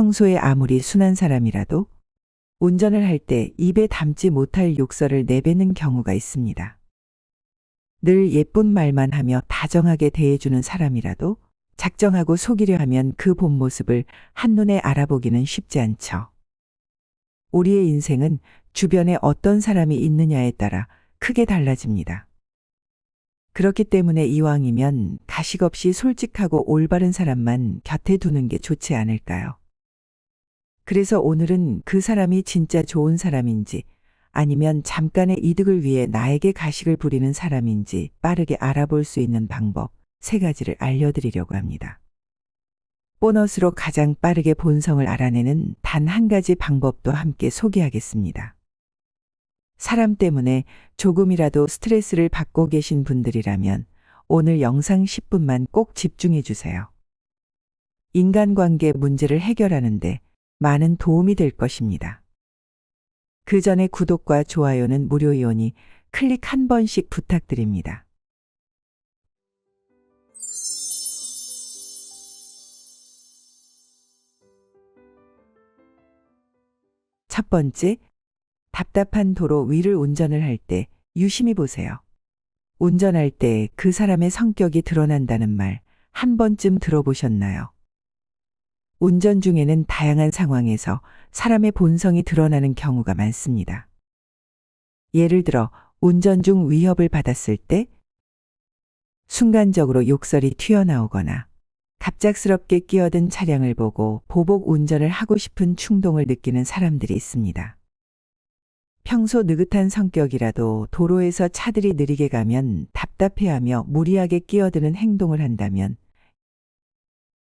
평소에 아무리 순한 사람이라도 운전을 할 때 입에 담지 못할 욕설을 내뱉는 경우가 있습니다. 늘 예쁜 말만 하며 다정하게 대해주는 사람이라도 작정하고 속이려 하면 그 본 모습을 한눈에 알아보기는 쉽지 않죠. 우리의 인생은 주변에 어떤 사람이 있느냐에 따라 크게 달라집니다. 그렇기 때문에 이왕이면 가식 없이 솔직하고 올바른 사람만 곁에 두는 게 좋지 않을까요? 그래서 오늘은 그 사람이 진짜 좋은 사람인지 아니면 잠깐의 이득을 위해 나에게 가식을 부리는 사람인지 빠르게 알아볼 수 있는 방법 세 가지를 알려드리려고 합니다. 보너스로 가장 빠르게 본성을 알아내는 단 한 가지 방법도 함께 소개하겠습니다. 사람 때문에 조금이라도 스트레스를 받고 계신 분들이라면 오늘 영상 10분만 꼭 집중해 주세요. 인간관계 문제를 해결하는데 많은 도움이 될 것입니다. 그 전에 구독과 좋아요는 무료이오니 클릭 한 번씩 부탁드립니다. 첫 번째, 답답한 도로 위를 운전을 할 때 유심히 보세요. 운전할 때 그 사람의 성격이 드러난다는 말 한 번쯤 들어보셨나요? 운전 중에는 다양한 상황에서 사람의 본성이 드러나는 경우가 많습니다. 예를 들어 운전 중 위협을 받았을 때 순간적으로 욕설이 튀어나오거나 갑작스럽게 끼어든 차량을 보고 보복 운전을 하고 싶은 충동을 느끼는 사람들이 있습니다. 평소 느긋한 성격이라도 도로에서 차들이 느리게 가면 답답해하며 무리하게 끼어드는 행동을 한다면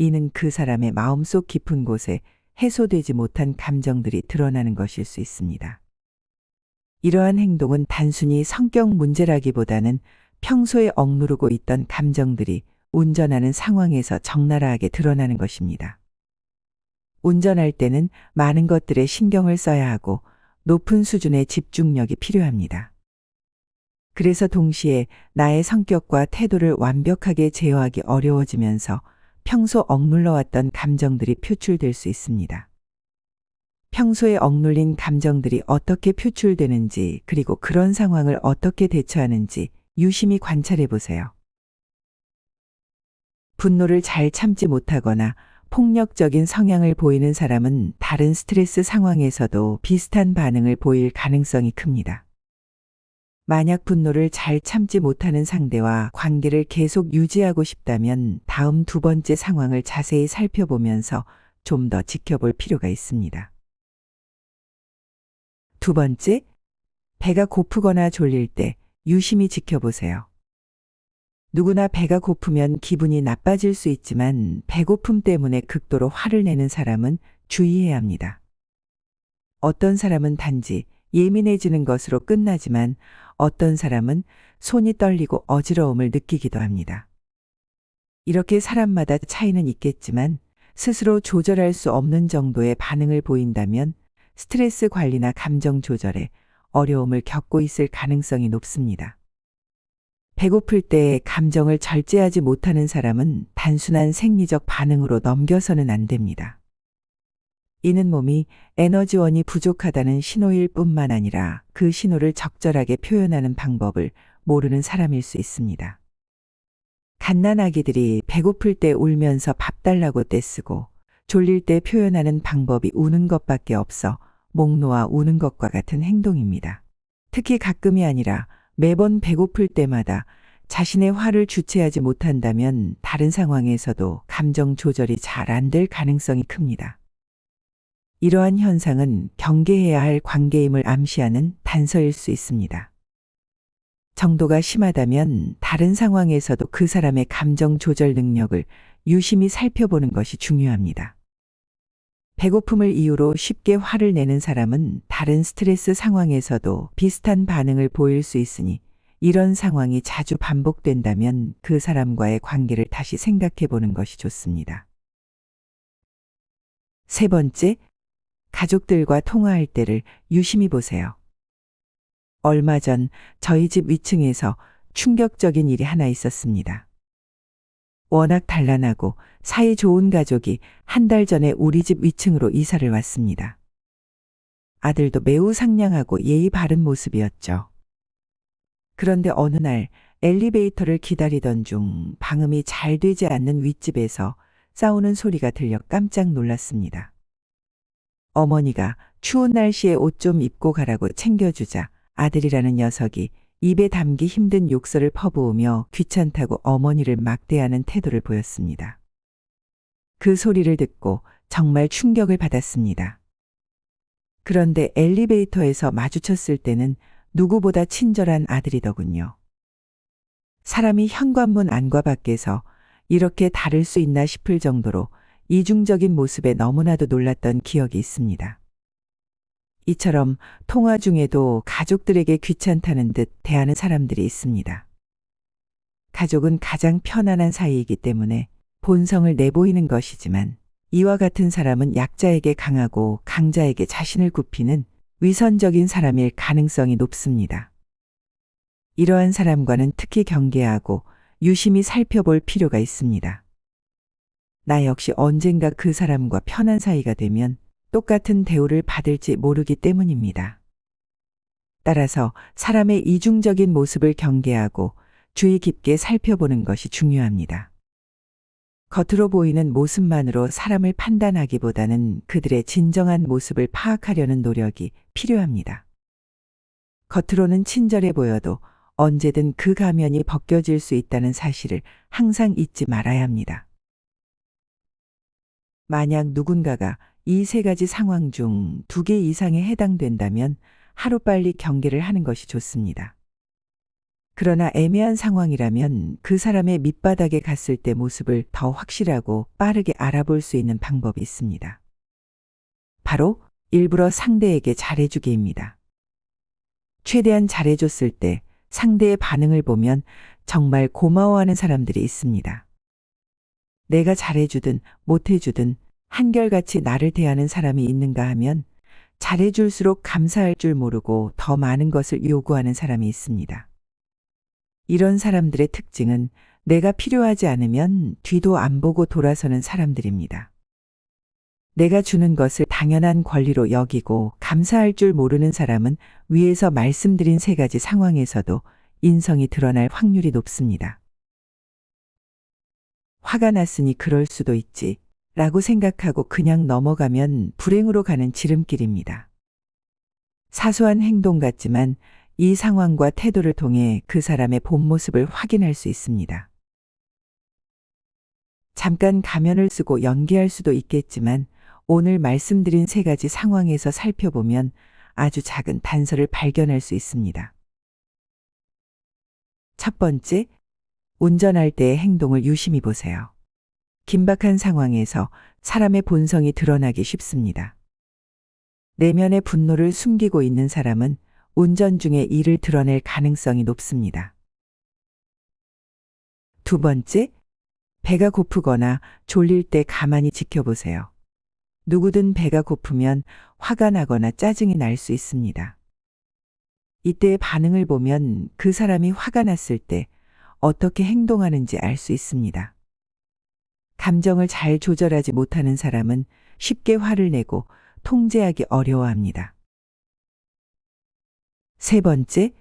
이는 그 사람의 마음속 깊은 곳에 해소되지 못한 감정들이 드러나는 것일 수 있습니다. 이러한 행동은 단순히 성격 문제라기보다는 평소에 억누르고 있던 감정들이 운전하는 상황에서 적나라하게 드러나는 것입니다. 운전할 때는 많은 것들에 신경을 써야 하고 높은 수준의 집중력이 필요합니다. 그래서 동시에 나의 성격과 태도를 완벽하게 제어하기 어려워지면서 평소 억눌러 왔던 감정들이 표출될 수 있습니다. 평소에 억눌린 감정들이 어떻게 표출되는지 그리고 그런 상황을 어떻게 대처하는지 유심히 관찰해 보세요. 분노를 잘 참지 못하거나 폭력적인 성향을 보이는 사람은 다른 스트레스 상황에서도 비슷한 반응을 보일 가능성이 큽니다. 만약 분노를 잘 참지 못하는 상대와 관계를 계속 유지하고 싶다면 다음 두 번째 상황을 자세히 살펴보면서 좀 더 지켜볼 필요가 있습니다. 두 번째, 배가 고프거나 졸릴 때 유심히 지켜보세요. 누구나 배가 고프면 기분이 나빠질 수 있지만 배고픔 때문에 극도로 화를 내는 사람은 주의해야 합니다. 어떤 사람은 단지 예민해지는 것으로 끝나지만 어떤 사람은 손이 떨리고 어지러움을 느끼기도 합니다. 이렇게 사람마다 차이는 있겠지만 스스로 조절할 수 없는 정도의 반응을 보인다면 스트레스 관리나 감정 조절에 어려움을 겪고 있을 가능성이 높습니다. 배고플 때 감정을 절제하지 못하는 사람은 단순한 생리적 반응으로 넘겨서는 안 됩니다. 이는 몸이 에너지원이 부족하다는 신호일 뿐만 아니라 그 신호를 적절하게 표현하는 방법을 모르는 사람일 수 있습니다. 갓난아기들이 배고플 때 울면서 밥 달라고 떼쓰고 졸릴 때 표현하는 방법이 우는 것밖에 없어 목 놓아 우는 것과 같은 행동입니다. 특히 가끔이 아니라 매번 배고플 때마다 자신의 화를 주체하지 못한다면 다른 상황에서도 감정 조절이 잘 안 될 가능성이 큽니다. 이러한 현상은 경계해야 할 관계임을 암시하는 단서일 수 있습니다. 정도가 심하다면 다른 상황에서도 그 사람의 감정 조절 능력을 유심히 살펴보는 것이 중요합니다. 배고픔을 이유로 쉽게 화를 내는 사람은 다른 스트레스 상황에서도 비슷한 반응을 보일 수 있으니 이런 상황이 자주 반복된다면 그 사람과의 관계를 다시 생각해 보는 것이 좋습니다. 세 번째, 가족들과 통화할 때를 유심히 보세요. 얼마 전 저희 집 위층에서 충격적인 일이 하나 있었습니다. 워낙 단란하고 사이 좋은 가족이 한 달 전에 우리 집 위층으로 이사를 왔습니다. 아들도 매우 상냥하고 예의 바른 모습이었죠. 그런데 어느 날 엘리베이터를 기다리던 중 방음이 잘 되지 않는 윗집에서 싸우는 소리가 들려 깜짝 놀랐습니다. 어머니가 추운 날씨에 옷 좀 입고 가라고 챙겨주자 아들이라는 녀석이 입에 담기 힘든 욕설을 퍼부으며 귀찮다고 어머니를 막대하는 태도를 보였습니다. 그 소리를 듣고 정말 충격을 받았습니다. 그런데 엘리베이터에서 마주쳤을 때는 누구보다 친절한 아들이더군요. 사람이 현관문 안과 밖에서 이렇게 다를 수 있나 싶을 정도로 이중적인 모습에 너무나도 놀랐던 기억이 있습니다. 이처럼 통화 중에도 가족들에게 귀찮다는 듯 대하는 사람들이 있습니다. 가족은 가장 편안한 사이이기 때문에 본성을 내보이는 것이지만 이와 같은 사람은 약자에게 강하고 강자에게 자신을 굽히는 위선적인 사람일 가능성이 높습니다. 이러한 사람과는 특히 경계하고 유심히 살펴볼 필요가 있습니다. 나 역시 언젠가 그 사람과 편한 사이가 되면 똑같은 대우를 받을지 모르기 때문입니다. 따라서 사람의 이중적인 모습을 경계하고 주의 깊게 살펴보는 것이 중요합니다. 겉으로 보이는 모습만으로 사람을 판단하기보다는 그들의 진정한 모습을 파악하려는 노력이 필요합니다. 겉으로는 친절해 보여도 언제든 그 가면이 벗겨질 수 있다는 사실을 항상 잊지 말아야 합니다. 만약 누군가가 이 세 가지 상황 중 두 개 이상에 해당된다면 하루빨리 경계를 하는 것이 좋습니다. 그러나 애매한 상황이라면 그 사람의 밑바닥에 갔을 때 모습을 더 확실하고 빠르게 알아볼 수 있는 방법이 있습니다. 바로 일부러 상대에게 잘해주기입니다. 최대한 잘해줬을 때 상대의 반응을 보면 정말 고마워하는 사람들이 있습니다. 내가 잘해주든 못해주든 한결같이 나를 대하는 사람이 있는가 하면 잘해줄수록 감사할 줄 모르고 더 많은 것을 요구하는 사람이 있습니다. 이런 사람들의 특징은 내가 필요하지 않으면 뒤도 안 보고 돌아서는 사람들입니다. 내가 주는 것을 당연한 권리로 여기고 감사할 줄 모르는 사람은 위에서 말씀드린 세 가지 상황에서도 인성이 드러날 확률이 높습니다. 화가 났으니 그럴 수도 있지 라고 생각하고 그냥 넘어가면 불행으로 가는 지름길입니다. 사소한 행동 같지만 이 상황과 태도를 통해 그 사람의 본 모습을 확인할 수 있습니다. 잠깐 가면을 쓰고 연기할 수도 있겠지만 오늘 말씀드린 세 가지 상황에서 살펴보면 아주 작은 단서를 발견할 수 있습니다. 첫 번째, 운전할 때의 행동을 유심히 보세요. 긴박한 상황에서 사람의 본성이 드러나기 쉽습니다. 내면의 분노를 숨기고 있는 사람은 운전 중에 이를 드러낼 가능성이 높습니다. 두 번째, 배가 고프거나 졸릴 때 가만히 지켜보세요. 누구든 배가 고프면 화가 나거나 짜증이 날 수 있습니다. 이때의 반응을 보면 그 사람이 화가 났을 때 어떻게 행동하는지 알 수 있습니다. 감정을 잘 조절하지 못하는 사람은 쉽게 화를 내고 통제하기 어려워합니다. 세 번째,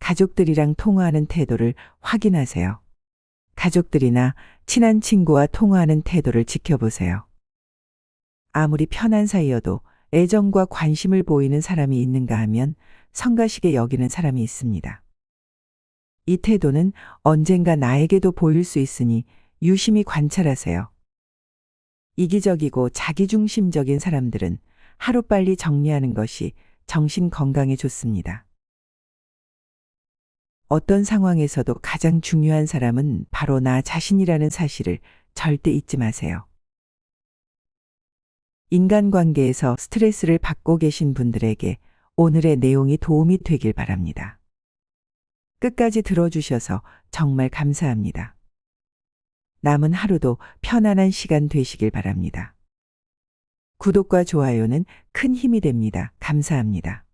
가족들이랑 통화하는 태도를 확인하세요. 가족들이나 친한 친구와 통화하는 태도를 지켜보세요. 아무리 편한 사이여도 애정과 관심을 보이는 사람이 있는가 하면 성가시게 여기는 사람이 있습니다. 이 태도는 언젠가 나에게도 보일 수 있으니 유심히 관찰하세요. 이기적이고 자기중심적인 사람들은 하루빨리 정리하는 것이 정신 건강에 좋습니다. 어떤 상황에서도 가장 중요한 사람은 바로 나 자신이라는 사실을 절대 잊지 마세요. 인간관계에서 스트레스를 받고 계신 분들에게 오늘의 내용이 도움이 되길 바랍니다. 끝까지 들어주셔서 정말 감사합니다. 남은 하루도 편안한 시간 되시길 바랍니다. 구독과 좋아요는 큰 힘이 됩니다. 감사합니다.